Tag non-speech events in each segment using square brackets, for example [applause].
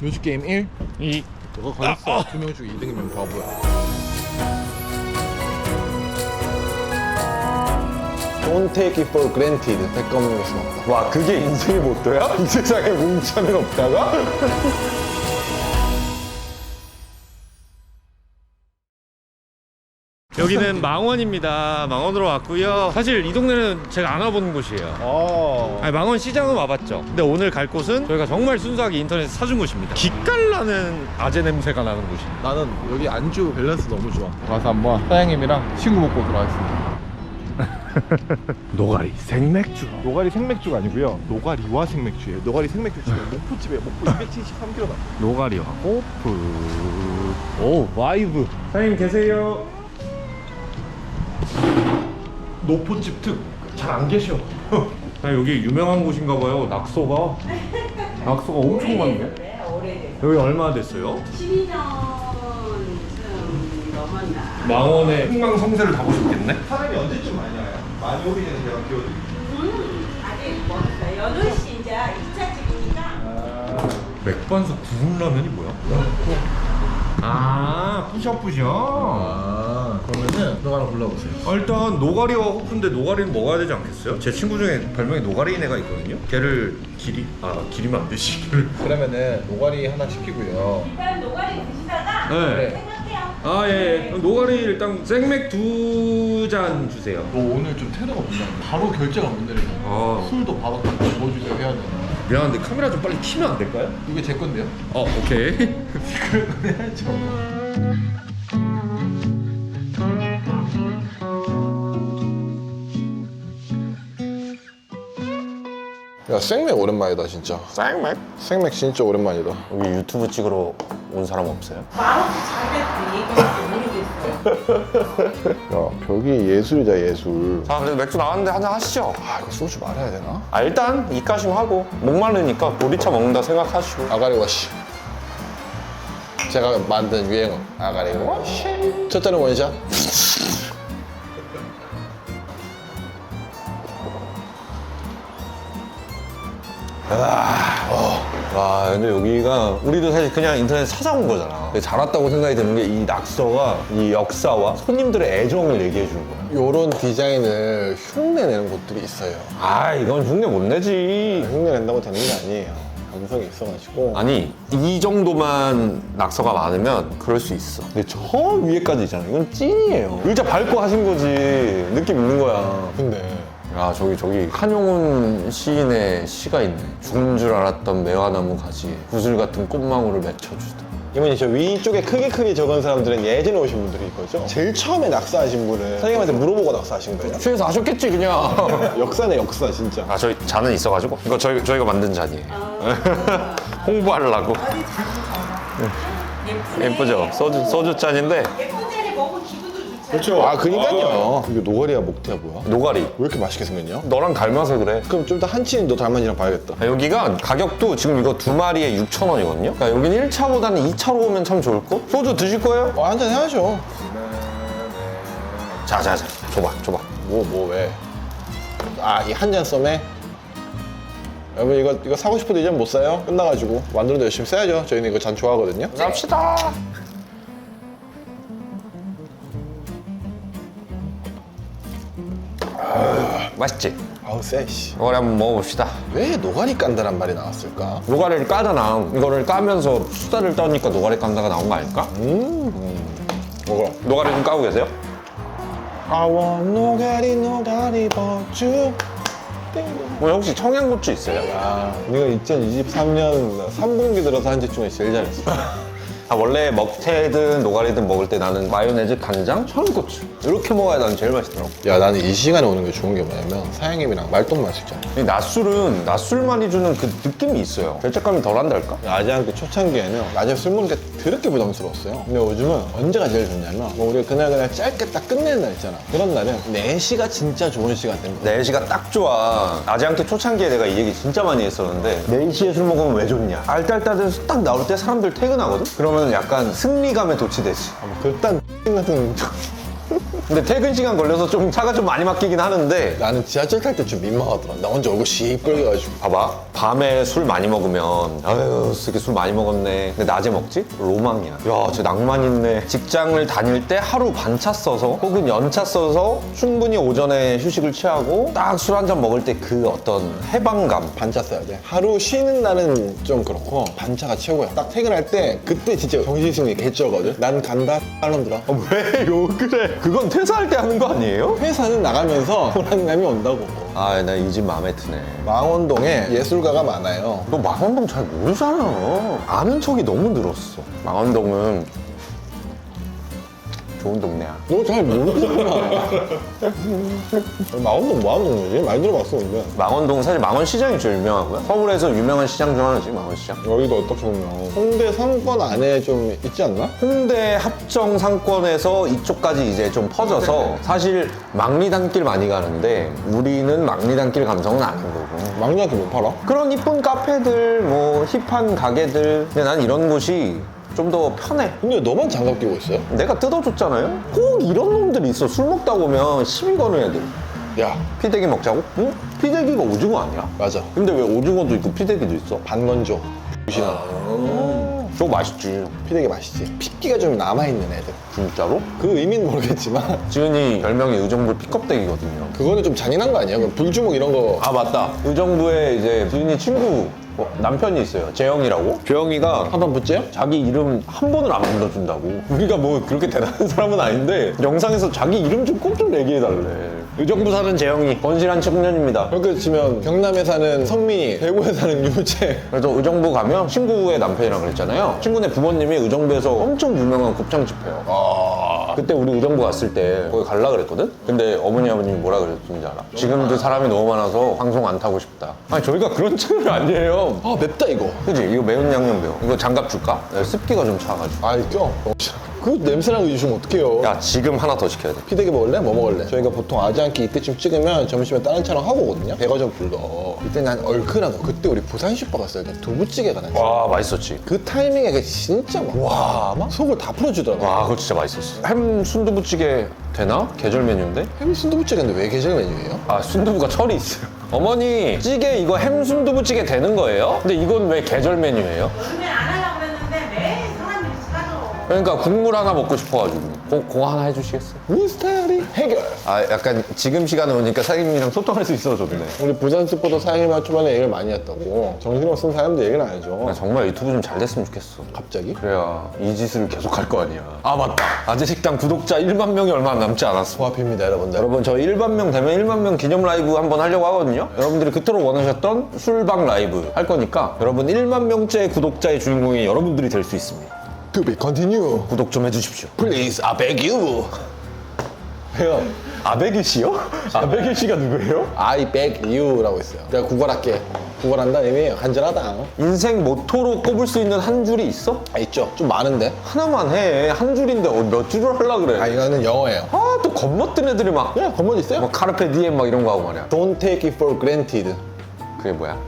뮤직 게임 1 이. 그거 걸렸어. 두명 중에 2등이면 바보야. Don't take it for granted. 없다. 와 그게 인생의 모토야? [laughs] 이 세상에 공짜는 없다가? [laughs] 여기는 망원입니다. 망원으로 왔고요. 사실 이 동네는 제가 안 와보는 곳이에요. 어 아니, 망원 시장은 와봤죠. 근데 오늘 갈 곳은 저희가 정말 순수하게 인터넷에 사준 곳입니다. 기깔나는 아재 냄새가 나는 곳입니다. 나는 여기 안주 밸런스 너무 좋아 가서 한번 사장님이랑 친구 먹고 돌아가겠습니다 [laughs] 노가리 생맥주. 노가리 생맥주가 아니고요 노가리와 생맥주예요 노가리 생맥주 지금 [laughs] 목포집에 목포 273km 나 노가리와 호프. 오 와이브. 사장님 계세요. 노포집 특 잘 안 계셔 아, 여기 유명한 곳인가 봐요. 낙서가. 낙서가 엄청 많네. 여기 얼마나 됐어요? 12년쯤 넘었나. 망원의 흥망성쇠를 다 보셨겠네? 사람이 언제쯤 많이 와요? 많이 오기 전에 제가 비워드릴게요 음, 아직 멀었어요. 8시 이제 2차 집이니까. 맥반석 구운 라면이 뭐야? 아 뿌셔뿌셔 아 그러면은 너 하나 골라보세요 아, 일단 노가리와 호프인데 노가리는 먹어야 되지 않겠어요? 제 친구 중에 별명이 노가리인 애가 있거든요 걔를 기리.. 아 기리면 안 되지 걔를 [laughs] 그러면은 노가리 하나 시키고요 일단 노가리 드시다가 네. 생각해요. 아 예 예. 노가리 일단 생맥 두 잔 주세요 너 오늘 좀 테러가 문제 바로 결제가 못 내리잖아 아 술도 바로 딱뭐 주세요 해야 되나 미안한데 카메라 좀 빨리 키면 안 될까요? 이게 제 건데요? 어 오케이 그건 [laughs] 해야죠 야 생맥 오랜만이다 진짜 쌍맥? 생맥 진짜 오랜만이다 여기 유튜브 찍으러 온 사람 없어요? 말없이 자기 [laughs] 야 벽이 예술이다 예술. 자 그래도 맥주 나왔는데 한잔 하시죠. 아 이거 소주 말아야 되나? 아 일단 입가심 하고 목마르니까 보리차 먹는다 생각하시고. 아가리 워시. 제가 만든 유행어 아가리 워시. 첫째는 원샷 [laughs] 와 근데 여기가 우리도 사실 그냥 인터넷 찾아온 거잖아. 근데 잘 왔다고 생각이 드는 게 이 낙서가 이 역사와 손님들의 애정을 얘기해 주는 거야. 요런 디자인을 흉내내는 곳들이 있어요. 아 이건 흉내 못 내지. 흉내낸다고 되는 게 아니에요. 감성이 있어가지고. 아니 이 정도만 낙서가 많으면 그럴 수 있어. 근데 저 위에까지 있잖아. 이건 찐이에요. 의자 밟고 하신 거지. 느낌 있는 거야. 근데 아 저기 저기 한용운 시인의 시가 있네. 죽는 줄 알았던 매화나무 가지에 구슬 같은 꽃망울을 맺혀주다. 이분이 저 위쪽에 크게 크게 적은 사람들은 예전에 오신 분들일 거죠? 제일 처음에 낙서하신 분은 선생님한테 물어보고 낙서하신 거예요. 취해서 하셨겠지 그냥. [laughs] 역사네 역사 진짜. 아 저희 잔은 있어가지고? 이거 저희, 저희가 만든 잔이에요. [laughs] 홍보하려고. 예쁘네. 예쁘죠? 소주, 소주 잔인데 그렇죠. 아 그니까요. 이게 노가리야 목태야 뭐야? 노가리. 왜 이렇게 맛있게 생겼냐? 너랑 닮아서 그래. 그럼 좀더 한치인 너 닮은이랑 봐야겠다. 아, 여기가 가격도 지금 이거 두 마리에 6,000원이거든요? 그러니까 여기는 1차보다는 2차로 오면 참 좋을 거? 소주 드실 거예요? 어, 한잔 해야죠. 자 자 자. 줘봐 줘봐. 뭐 뭐 왜? 아 이 한 잔 썸에? 여러분 이거 이거 사고 싶어도 이제 못 사요? 끝나가지고 만드는데 열심히 써야죠. 저희는 이거 잔 좋아하거든요. 갑시다 맛있지? 아우 쎄씨 이거를 한번 먹어봅시다 왜 노가리 깐다란 말이 나왔을까? 노가리를 까잖아 이거를 까면서 수다를 떠니까 노가리 깐다가 나온 거 아닐까? 먹어 노가리 좀 까고 계세요? I want 노가리 노가리 버주 뭐 혹시 청양고추 있어요? 아 우리가 2023년 3분기 들어서 한집 중에 제일 잘했어 [laughs] 아, 원래 먹태든 노가리든 먹을 때 나는 마요네즈, 간장, 청양고추. 이렇게 먹어야 나는 제일 맛있더라고. 야 나는 이 시간에 오는 게 좋은 게 뭐냐면 사장님이랑 말똥 마시잖아 이 낮술은 낮술만이 주는 그 느낌이 있어요. 죄책감이 덜 한달까? 아재한테 초창기에는 낮에 술 먹는 게 더럽게 부담스러웠어요. 근데 요즘은 언제가 제일 좋냐면 뭐 우리가 그날 그날 짧게 딱 끝내는 날 있잖아. 그런 날은 4시가 진짜 좋은 시간대인 거야 4시가 딱 좋아. 아재한테 초창기에 내가 이 얘기 진짜 많이 했었는데 4시에 술 먹으면 왜 좋냐? 알딸딸해서 딱 나올 때 사람들 퇴근하거든? 그러면 약간 승리감에 도취되지. 뭐 그딴 [laughs] 같은 근데 퇴근 시간 걸려서 좀 차가 좀 많이 막히긴 하는데 나는 지하철 탈 때 좀 민망하더라. 나 혼자 얼굴 시뻘개가지고. 봐봐 밤에 술 많이 먹으면 아유 쓰게 술 많이 먹었네 근데 낮에 먹지? 로망이야 야저 낭만 있네 직장을 다닐 때 하루 반차 써서 혹은 연차 써서 충분히 오전에 휴식을 취하고 딱 술 한 잔 먹을 때 그 어떤 해방감 반차 써야 돼. 하루 쉬는 날은 좀 그렇고 반차가 최고야. 딱 퇴근할 때 그때 진짜 정신승리 개쩔거든. 난 간다 사람들아. 어, 왜 욕을 해 그건 퇴사할 때 하는 거 아니에요? 회사는 나가면서 [laughs] 불안감이 온다고. 아 나 이 집 마음에 드네 망원동에 예술가가 많아요. 너 망원동 잘 모르잖아 아는 척이 너무 늘었어 망원동은 좋은 동네야 너 잘 모르잖아. 망원동 뭐 하는 거지? 많이 들어봤어, 근데. 망원동 사실 망원시장이 제일 유명하고요. 서울에서 유명한 시장 중 하나지 망원시장. 여기도 어떻게 보면 홍대 상권 안에 좀 있지 않나? 홍대 합정 상권에서 이쪽까지 이제 좀 퍼져서 사실 막리단길 많이 가는데 우리는 막리단길 감성은 아닌 거고. 막내한테 못 팔아? 그런 이쁜 카페들, 뭐 힙한 가게들. 근데 난 이런 곳이 좀 더 편해. 근데 너만 장갑 끼고 있어요? 내가 뜯어줬잖아요? 꼭 이런 놈들이 있어. 술 먹다 보면 시비 거는 애들. 야, 피대기 먹자고? 응? 피대기가 오징어 아니야? 맞아. 근데 왜 오징어도 있고 피대기도 있어? 반건조. 무시나. 저거 맛있지. 피되게 맛있지. 핏기가 좀 남아있는 애들. 진짜로? 그 의미는 모르겠지만 지은이 별명이 의정부 픽업대기거든요. 그거는 좀 잔인한 거 아니야? 그 불주먹 이런 거 아 맞다. 의정부에 이제 지은이 친구 어, 남편이 있어요. 재영이라고. 재영이가 한판 붙지요? 자기 이름 한 번을 안 불러준다고. 우리가 뭐 그렇게 대단한 사람은 아닌데 영상에서 자기 이름 좀 꼭 좀 얘기해달래. 의정부 사는 재영이 건실한 청년입니다. 그렇게 치면 경남에 사는 성민이, 대구에 사는 유재. 그래서 의정부 가면 친구의 남편이랑 그랬잖아요. 친구네 부모님이 의정부에서 엄청 유명한 곱창 집 해요. 아 그때 우리 의정부 갔을 때 거기 갈라 그랬거든? 근데 어머니 아버님이 뭐라 그랬는지 알아? 지금도 사람이 너무 많아서 방송 안 타고 싶다. 아니 저희가 그런 채널 아니에요. 아 맵다 이거. 그지? 이거 매운 양념 매워. 이거 장갑 줄까? 네, 습기가 좀 차가지고. 아이 껴. 그 냄새나고 주시면 어떡해요? 야 지금 하나 더 시켜야 돼. 피대기 먹을래? 뭐 먹을래? 저희가 보통 아지않게 이때쯤 찍으면 점심에 다른 촬영 하고 오거든요. 배가 좀 불러. 이때 난 얼큰하고 그때 우리 부산 슈퍼 갔을 때 두부찌개가 나왔어. 와 맛있었지. 그 타이밍에 그 진짜 막, 와, 막 속을 다 풀어주더라고. 와 그거 진짜 맛있었어. 햄 순두부찌개 되나? 계절 메뉴인데? 햄 순두부찌개인데 왜 계절 메뉴예요? 아 순두부가 철이 있어요. 어머니 찌개 이거 햄 순두부찌개 되는 거예요? 근데 이건 왜 계절 메뉴예요? 그러니까 국물 하나 먹고 싶어가지고 그, 그거 하나 해주시겠어요? 미스터리 해결. 아 약간 지금 시간에 오니까 사장님이랑 소통할 수 있어서 좋네. 우리 부산 슈퍼도 사장님이랑 초반에 얘기를 많이 했다고. 정신없은 사람들 얘기는 안 해줘. 나 정말 유튜브 좀 잘 됐으면 좋겠어. 갑자기? 그래야 이 짓을 계속 할 거 아니야. 아 맞다. 아재 식당 구독자 1만 명이 얼마 남지 않았어. 소화입니다 여러분들. 여러분 저 1만 명 되면 1만 명 기념 라이브 한번 하려고 하거든요. 여러분들이 그토록 원하셨던 술방 라이브 할 거니까 여러분 1만 명째 구독자의 주인공이 여러분들이 될 수 있습니다. To be continue. 구독 좀 해주십시오. Please, I beg you. 왜요? 아베기 씨요? 아베기 씨가 누구예요? I beg you라고 있어요. 내가 구걸할게. 구걸한다 의미 간절하다. 인생 모토로 꼽을 수 있는 한 줄이 있어? 아 있죠. 좀 많은데. 하나만 해. 한 줄인데 어, 몇 줄을 하려 그래? 아 이거는 영어예요. 아, 또 겁먹던 애들이 막, 그냥 건물 있어요. 뭐 카르페 디엠 막 이런 거 하고 말이야. Don't take it for granted. 그게 뭐야?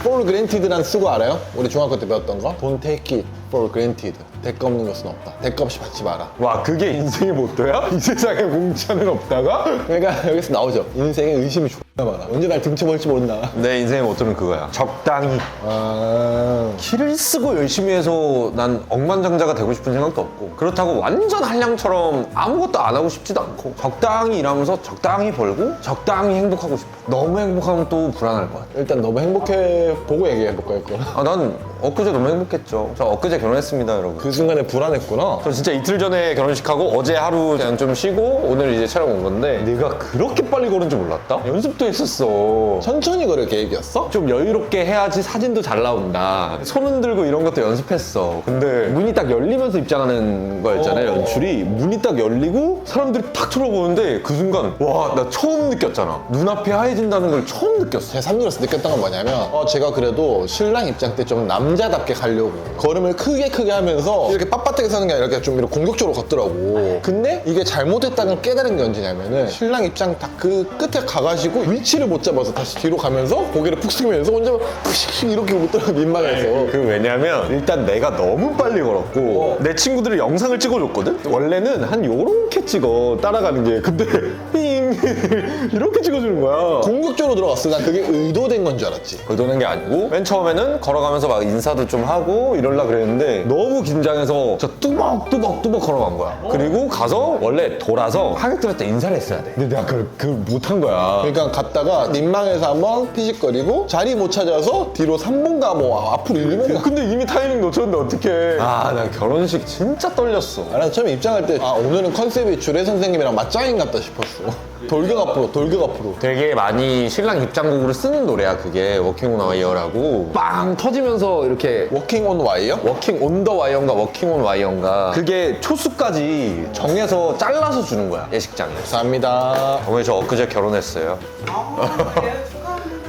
For granted란 수고 알아요? 우리 중학교 때 배웠던 거? Don't take it for granted. 대가 없는 것은 없다. 대가 없이 받지 마라. 와, 그게 인생의 모토야? [laughs] 이 세상에 공짜는 없다가? 그러니까 여기서 나오죠. 인생에 의심이 존나 많아. 언제 날 등쳐볼지 모른다. 내 인생의 모토는 그거야. 적당히. 아... 키를 쓰고 열심히 해서 난 억만장자가 되고 싶은 생각도 없고 그렇다고 완전 한량처럼 아무것도 안 하고 싶지도 않고 적당히 일하면서 적당히 벌고 적당히 행복하고 싶어 너무 행복하면 또 불안할 것 같아 일단 너무 행복해 보고 얘기해볼까요, 그거? 아, 난 엊그제 너무 행복했죠 저 엊그제 결혼했습니다 여러분 그 순간에 불안했구나. 저 진짜 이틀 전에 결혼식하고 어제 하루 그냥 좀 쉬고 오늘 이제 촬영 온 건데 내가 그렇게 빨리 걸은 줄 몰랐다? 연습도 했었어 천천히 걸을 계획이었어? 좀 여유롭게 해야지 사진도 잘 나온다. 손 흔들고 이런 것도 연습했어. 근데 문이 딱 열리면서 입장하는 거였잖아요, 어. 연출이. 문이 딱 열리고 사람들이 탁 쳐다보는데 그 순간 와, 나 처음 느꼈잖아. 눈앞에 하얘 감사해진다는 걸 처음 느꼈어. 제 3일에서 느꼈던 건 뭐냐면 어, 제가 그래도 신랑 입장 때 좀 남 자답게 가려고. 걸음을 크게 크게 하면서 이렇게 빳빳하게 서는 게 아니라 이렇게 좀 이렇게 공격적으로 걷더라고. 근데 이게 잘못했다는 걸 깨달은 게 언제냐면은 신랑 입장 딱 그 끝에 가가지고 위치를 못 잡아서 다시 뒤로 가면서 고개를 푹 숙이면서 혼자 푹 [laughs] 이렇게 못 들어 민망해서. 그 왜냐면 일단 내가 너무 빨리 걸었고 내 친구들이 영상을 찍어줬거든? 원래는 한 요렇게 찍어 따라가는 게 근데 [laughs] 힝 [laughs] 이렇게 찍어주는 거야. 공격적으로 들어갔어. 난 그게 의도된 건 줄 알았지. 의도는 게 아니고 맨 처음에는 걸어가면서 막 인사도 좀 하고 이럴라 그랬는데 너무 긴장해서 저 뚜벅뚜벅뚜벅 걸어간 거야. 그리고 가서 원래 돌아서 하객들한테 인사를 했어야 돼. 근데 내가 그걸, 그걸 못한 거야. 그러니까 갔다가 민망해서 한번 피식거리고 자리 못 찾아서 뒤로 3분 가 뭐 앞으로 1분 가. 근데 이미 타이밍 놓쳤는데 어떡해. 아 나 결혼식 진짜 떨렸어. 아, 난 처음에 입장할 때, 아, 오늘은 컨셉이 주례 선생님이랑 맞짱인 같다 싶었어. 돌격 앞으로, 돌격 앞으로. 되게 많이 신랑 입장곡으로 쓰는 노래야 그게 워킹 온 와이어라고 빵 터지면서 이렇게 워킹 온 와이어? 워킹 온 더 와이어인가 워킹 온 와이어인가 그게 초수까지 정해서 잘라서 주는 거야 예식장에 감사합니다. 어머니 저 엊그제 결혼했어요.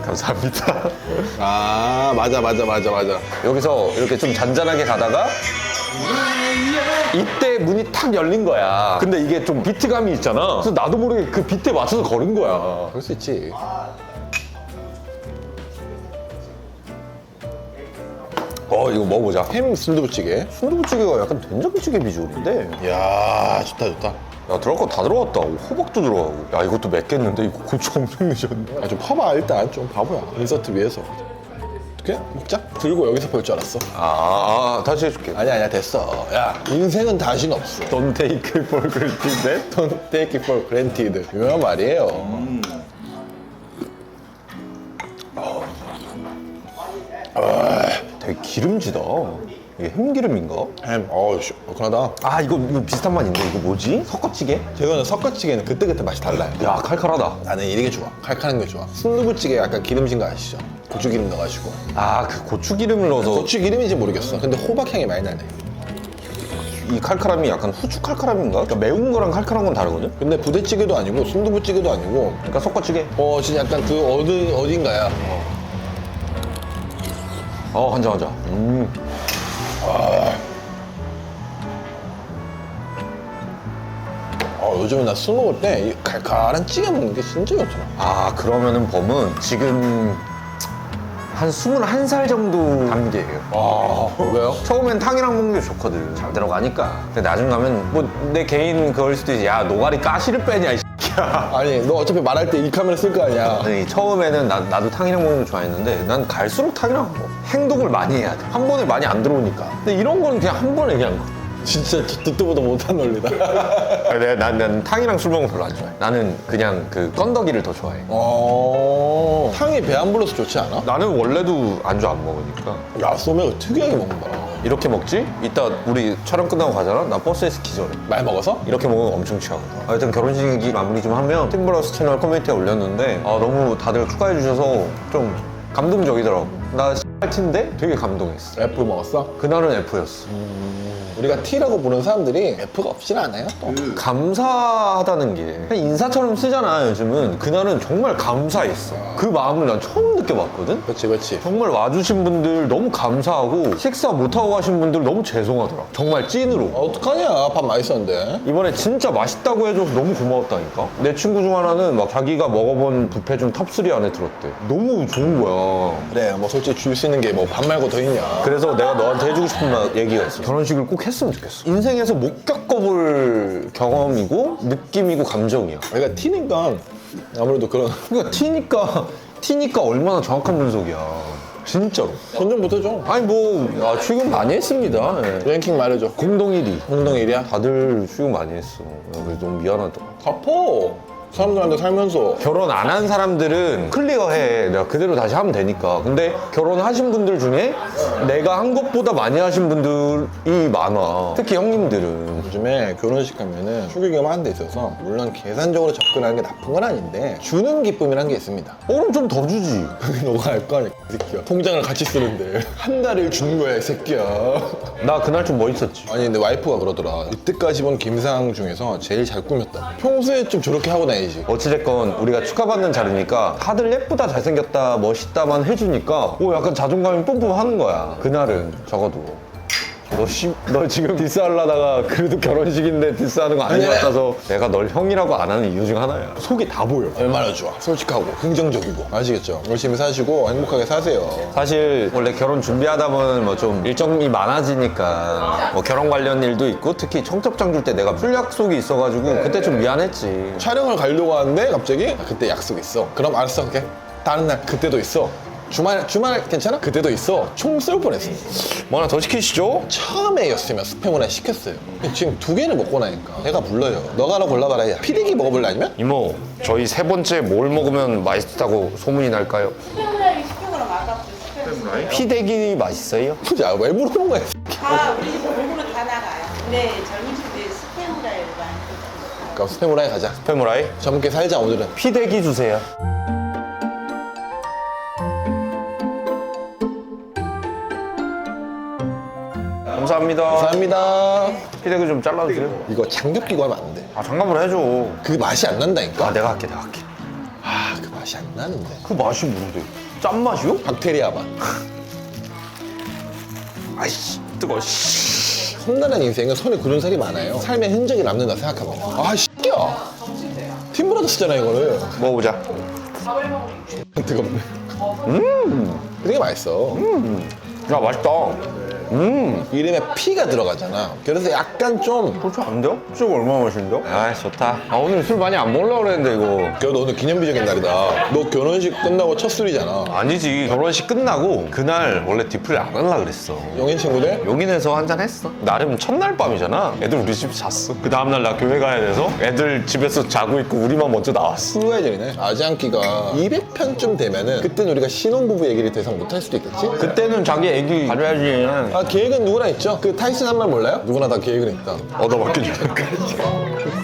감사합니다 [laughs] 아, 맞아, 맞아, 맞아, 맞아. 여기서 이렇게 좀 잔잔하게 가다가 이때 문이 탁 열린 거야 근데 이게 좀 비트감이 있잖아 그래서 나도 모르게 그 비트에 맞춰서 걸은 거야 그럴 수 있지. 어 이거 먹어보자 햄 순두부찌개. 순두부찌개가 약간 된장찌개 비주얼인데 이야, 좋다, 좋다. 야 들어갈 거 다 들어갔다 호박도 들어가고 야 이것도 맵겠는데 이거 고추 엄청 넣으셨네 아, 좀 퍼봐, 일단. 좀 바보야. 인서트 위해서. 어떻게? 먹자? 들고 여기서 볼 줄 알았어. 아, 아 다시 해줄게 아니야, 아니야, 됐어. 야, 인생은 다시는 없어. Don't take for granted Don't take it for granted. 유명한 말이에요. 되게 기름지다 이게 햄기름인가? 햄, 어우, 씨, 얼큰하다. 아 이거, 이거 비슷한 맛인데 이거 뭐지? 석가찌개? 제거는 섞어찌개는 그때그때 맛이 달라요. 야 칼칼하다 나는 이게 좋아. 칼칼한 게 좋아. 순두부찌개 약간 기름진 거 아시죠? 고추기름 넣어가지고. 아 그 고추기름을 넣어서 고추기름인지 모르겠어. 근데 호박향이 많이 나네. 이 칼칼함이 약간 후추 칼칼함인가? 그러니까 매운 거랑 칼칼한 건 다르거든? 근데 부대찌개도 아니고 순두부찌개도 아니고 그러니까 석가찌개 어 진짜 약간 그 어디 어딘가야. 어 한잔 하자 음. 어 요즘에 나 술 먹을 때 이 칼칼한 찌개 먹는 게 진짜 좋더라. 아 그러면은 범은 지금 한 21살 정도 단계예요 아 왜요? 처음엔 탕이랑 먹는 게 좋거든. 잘 들어가니까. 근데 나중 가면 뭐 내 개인 그걸 수도 있지. 야 노가리 가시를 빼냐 이 새끼야. [laughs] 아니 너 어차피 말할 때 이 카메라 쓸 거 아니야. 아니 처음에는 나, 나도 탕이랑 먹는 걸 좋아했는데 난 갈수록 탕이랑 먹어. 행동을 많이 해야 돼. 한 번에 많이 안 들어오니까. 근데 이런 거는 그냥 한 번에 그냥. 진짜 듣도 보도 못한 논리다. [laughs] 아니, 내가 난, 난 탕이랑 술 먹는 거 별로 안 좋아해. 나는 그냥 그 건더기를 더 좋아해. 어 탕이 배 안 불러서 좋지 않아? 나는 원래도 안주 안 먹으니까. 야 소맥을 특이하게 먹는다. 이렇게 먹지? 이따 우리 촬영 끝나고 가잖아? 나 버스에서 기절해. 많이 먹어서? 이렇게 먹으면 엄청 취하거든. 하여튼 결혼식이 마무리 좀 하면 팀브라우스 채널 커뮤니티에 올렸는데 아, 너무 다들 축하해 주셔서 좀 감동적이더라고. 나 X인데 되게 감동했어. F 먹었어? 그날은 F였어. 우리가 T라고 부르는 사람들이 F가 없진 않아요. 또. 감사하다는 게 그냥 인사처럼 쓰잖아 요즘은. 그날은 정말 감사했어. 그 마음을 난 처음 느껴봤거든. 그렇지 그렇지. 정말 와주신 분들 너무 감사하고 식사 못하고 가신 분들 너무 죄송하더라. 정말 찐으로. 어떡하냐 밥 맛있었는데. 이번에 진짜 맛있다고 해줘서 너무 고마웠다니까? 내 친구 중 하나는 막 자기가 먹어본 뷔페 중 탑3 안에 들었대. 너무 좋은 거야. 그래 뭐 솔직히 줄 수 있는 게 뭐 밥 말고 더 있냐. 그래서 내가 너한테 해주고 싶은 말, 얘기가 있어. 결혼식을 꼭 했으면 좋겠어. 인생에서 못 겪어볼 경험이고, 느낌이고, 감정이야. 우리가 T니까 아무래도 그런 [laughs] 그러니까 티니까, 티니까 얼마나 정확한 분석이야. 진짜로. 손좀 붙어줘. 아니, 뭐, 아, 출근 많이 했습니다. 예. 랭킹 말해줘. 공동 1위. 공동 1위야? 다들 출근 많이 했어. 그래서 너무 미안하더라. 갚어. 사람들한테 살면서. 결혼 안 한 사람들은 클리어해. 내가 그대로 다시 하면 되니까. 근데 결혼하신 분들 중에 내가 한 것보다 많이 하신 분들이 많아. 특히 형님들은. 요즘에 결혼식 가면은 축의금 하는 데 있어서 물론 계산적으로 접근하는 게 나쁜 건 아닌데 주는 기쁨이란 게 있습니다. 어, 그럼 좀 더 주지. [laughs] 너가 알거 아니야, 이 새끼야. 통장을 같이 쓰는데 한 달을 주는 거야, 이 새끼야. 나 그날 좀 멋있었지. 아니 근데 와이프가 그러더라. 이때까지 본 김상 중에서 제일 잘 꾸몄다. 평소에 좀 저렇게 하고 다니지 아니지. 어찌됐건 우리가 축하받는 자리니까 다들 예쁘다 잘생겼다 멋있다만 해주니까 오 약간 자존감이 뿜뿜 하는 거야 그날은 적어도 너, 씨, 너 지금 디스하려다가 그래도 결혼식인데 디스하는 거 아닌 것 같아서 내가 널 형이라고 안 하는 이유 중 하나야 속이 다 보여 얼마나 좋아. 솔직하고 긍정적이고. 아시겠죠? 열심히 사시고 행복하게 사세요. 사실 원래 결혼 준비하다 보면 뭐 좀 일정이 많아지니까 뭐 결혼 관련 일도 있고 특히 청첩장 줄 때 내가 풀 약속이 있어가지고 그때 좀 미안했지 촬영을 가려고 하는데 갑자기 아, 그때 약속 있어. 그럼 알았어. 그게 다른 날 그때도 있어. 주말 주말 괜찮아? 그때도 있어. 총 쏠 뻔했어. 뭐 하나 더 시키시죠? 처음에였으면 스팸을 하나 시켰어요. 근데 지금 두 개를 먹고 나니까 내가 불러요. 너가 하나 골라봐라. 야, 피디기 먹어볼래 아니면? 이모 저희 세 번째 뭘 먹으면 맛있다고 소문이 날까요? 스팸을 시키고 그럼 아깝죠 스팸 피대기 맛있어요? 야, 왜 물어본 거야? 다 우리 집 골고루 다 나가요 근데 젊은 친구들이 스팸 후라이를 많이 먹어요 그럼 스팸 후라이 가자. 페무라이? 젊게 살자 오늘은. 피대기 주세요 감사합니다 감사합니다. 피대기 좀 잘라주세요 이거 장갑 끼고 하면 안 돼. 아 장갑을 해줘 그 맛이 안 난다니까. 아 내가 할게 내가 할게 아, 그 맛이 안 나는데. 그 맛이 뭔데? 짠맛이요? 박테리아 맛. 아이씨 뜨거워 씨. 험난한 인생은 손에 굳은 살이 많아요. 삶의 흔적이 남는다 생각합니다. 아, 씨야. 팀브라더스잖아, 이거는. 먹어보자 [laughs] 뜨겁네. 음. 되게 맛있어. 야 맛있다 이름에 피가 들어가잖아. 그래서 약간 좀. 그렇지 않은데요? 술 얼마나 마시는데요? 아 좋다 아 오늘 술 많이 안 먹으려고 그랬는데 이거 그래도 오늘 기념비적인 날이다. 너 결혼식 끝나고 첫 술이잖아. 아니지 결혼식 끝나고 그날 원래 디프를 안 하려고 그랬어 영인 친구들? 용인에서 한잔 했어 나름 첫날 밤이잖아 애들 우리 집 잤어 그 다음날 나 교회 가야 돼서 애들 집에서 자고 있고 우리만 먼저 나왔어 후회전이네. 아지않기가 200편쯤 되면은 그때는 우리가 신혼부부 얘기를 더 이상 못할 수도 있겠지? 그때는 자기 애기 가져야지 아, 계획은 누구나 있죠? 그 타이슨 한 말 몰라요? 누구나 다 계획은 있다. 얻어맞기 전까지 [laughs]